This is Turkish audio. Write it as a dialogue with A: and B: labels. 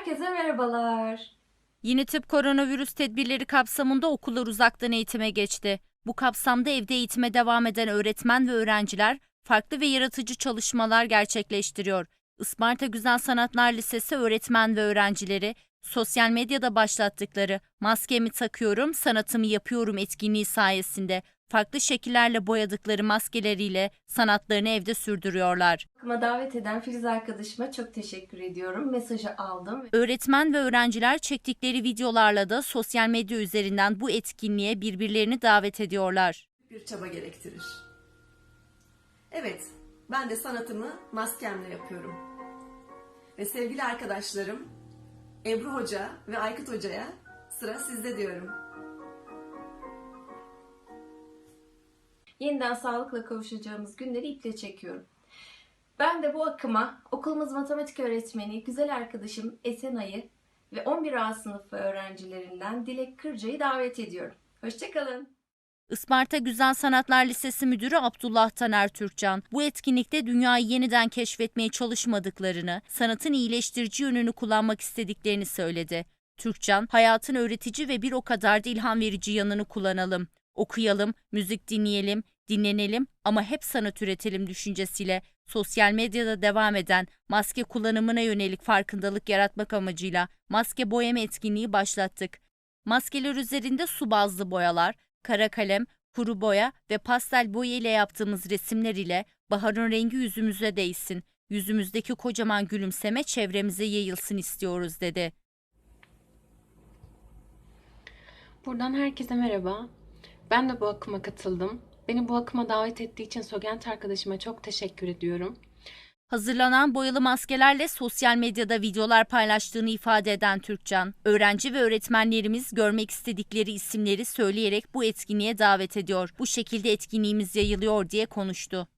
A: Herkese merhabalar.
B: Yeni tip koronavirüs tedbirleri kapsamında okullar uzaktan eğitime geçti. Bu kapsamda evde eğitime devam eden öğretmen ve öğrenciler farklı ve yaratıcı çalışmalar gerçekleştiriyor. Isparta Güzel Sanatlar Lisesi öğretmen ve öğrencileri sosyal medyada başlattıkları maskemi takıyorum, sanatımı yapıyorum etkinliği sayesinde farklı şekillerle boyadıkları maskeleriyle sanatlarını evde sürdürüyorlar.
A: Aklıma davet eden Filiz arkadaşıma çok teşekkür ediyorum. Mesajı aldım.
B: Öğretmen ve öğrenciler çektikleri videolarla da sosyal medya üzerinden bu etkinliğe birbirlerini davet ediyorlar.
C: bir çaba gerektirir. Evet, ben de sanatımı maskemle yapıyorum. Ve sevgili arkadaşlarım, Ebru Hoca ve Aykut Hoca'ya sıra sizde diyorum.
A: Yeniden sağlıkla kavuşacağımız günleri iple çekiyorum. Ben de bu akıma okulumuz matematik öğretmeni güzel arkadaşım Esenay'ı ve 11A sınıfı öğrencilerinden Dilek Kırca'yı davet ediyorum. Hoşçakalın.
B: Isparta Güzel Sanatlar Lisesi Müdürü Abdullah Taner Türkcan, bu etkinlikte dünyayı yeniden keşfetmeye çalışmadıklarını, sanatın iyileştirici yönünü kullanmak istediklerini söyledi. Türkcan, hayatın öğretici ve bir o kadar da ilham verici yanını kullanalım. Okuyalım, müzik dinleyelim, dinlenelim ama hep sanat üretelim düşüncesiyle sosyal medyada devam eden maske kullanımına yönelik farkındalık yaratmak amacıyla maske boyama etkinliği başlattık. Maskeler üzerinde su bazlı boyalar, kara kalem, kuru boya ve pastel boya ile yaptığımız resimler ile baharın rengi yüzümüze değsin. Yüzümüzdeki kocaman gülümseme çevremize yayılsın istiyoruz dedi.
D: Buradan herkese merhaba. Ben de bu akıma katıldım. Beni bu akıma davet ettiği için Sogent arkadaşıma çok teşekkür ediyorum.
B: Hazırlanan boyalı maskelerle sosyal medyada videolar paylaştığını ifade eden Türkcan, öğrenci ve öğretmenlerimiz görmek istedikleri isimleri söyleyerek bu etkinliğe davet ediyor. Bu şekilde etkinliğimiz yayılıyor diye konuştu.